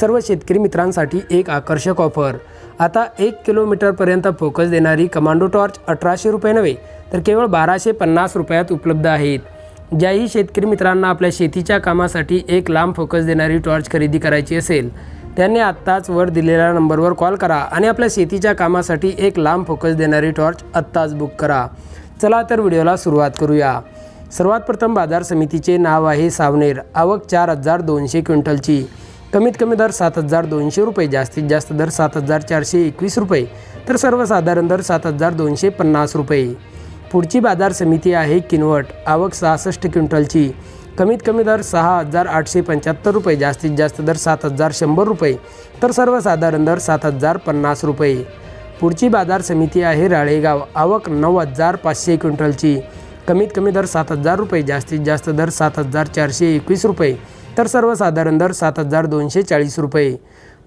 सर्व शेतकरी मित्रांसाठी एक आकर्षक ऑफर. आता एक किलोमीटरपर्यंत फोकस देणारी कमांडो टॉर्च अठराशे रुपये नव्हे तर केवळ बाराशे पन्नास रुपयात उपलब्ध आहेत. ज्याही शेतकरी मित्रांना आपल्या शेतीच्या कामासाठी एक लांब फोकस देणारी टॉर्च खरेदी करायची असेल त्यांनी आत्ताच वर दिलेल्या नंबरवर कॉल करा आणि आपल्या शेतीच्या कामासाठी एक लांब फोकस देणारी टॉर्च आत्ताच बुक करा. चला तर व्हिडिओला सुरुवात करूया. सर्वात प्रथम बाजार समितीचे नाव आहे सावनेर. आवक चार हजार दोनशे क्विंटलची. कमीत कमी दर सात हजार दोनशे रुपये जास्तीत जास्त दर सात हजार चारशे एकवीस रुपये तर सर्वसाधारण दर सात हजार दोनशे पन्नास रुपये. पुढची बाजार समिती आहे किनवट आवक सहासष्ट क्विंटलची. कमीत कमी दर सहा हजार आठशे पंच्याहत्तर रुपये जास्तीत जास्त दर सात हजार शंभर रुपये तर सर्वसाधारण दर सात हजार पन्नास रुपये. पुढची बाजार समिती आहे राळेगाव आवक नऊ हजार पाचशे क्विंटलची. कमीत कमी दर सात हजार रुपये जास्तीत जास्त दर सात हजार चारशे एकवीस रुपये तर सर्वसाधारण दर सात हजार दोनशे चाळीस रुपये.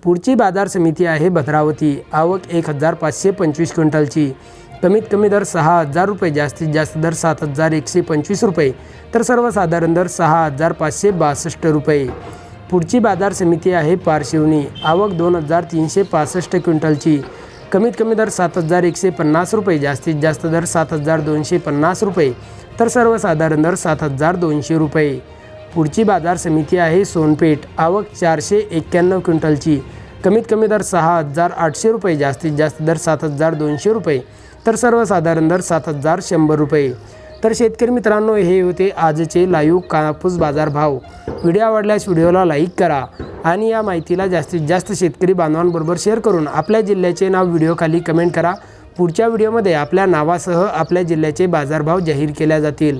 पुढची बाजार समिती आहे भद्रावती. आवक एक हजार पाचशे पंचवीस क्विंटलची. कमीत कमी दर सहा हजार रुपये जास्तीत जास्त दर सात हजार एकशे पंचवीस रुपये. तर सर्वसाधारण दर सहा हजार पाचशे बासष्ट रुपये. पुढची बाजार समिती आहे पारशिवनी. आवक दोन हजार तीनशे पासष्ट क्विंटलची. कमीत कमी दर सात हजार एकशे पन्नास रुपये जास्तीत जास्त दर सात हजार दोनशे पन्नास रुपये. तर सर्वसाधारण दर सात हजार दोनशे रुपये. पुढची बाजार समिती आहे सोनपेठ. आवक चारशे एक्क्याण्णव क्विंटलची. कमीत कमी दर सहा हजार आठशे रुपये जास्तीत जास्त दर सात हजार दोनशे रुपये तर सर्वसाधारण दर सात हजार शंभर रुपये. तर शेतकरी मित्रांनो हे होते आजचे लाईव्ह कापूस बाजार भाव व्हिडिओ आवडल्यास व्हिडिओला लाईक करा आणि या माहितीला जास्तीत जास्त शेतकरी बांधवांबरोबर शेअर करून आपल्या जिल्ह्याचे नाव व्हिडिओखाली कमेंट करा. पुढच्या व्हिडिओमध्ये आपल्या नावासह आपल्या जिल्ह्याचे बाजारभाव जाहीर केल्या जातील.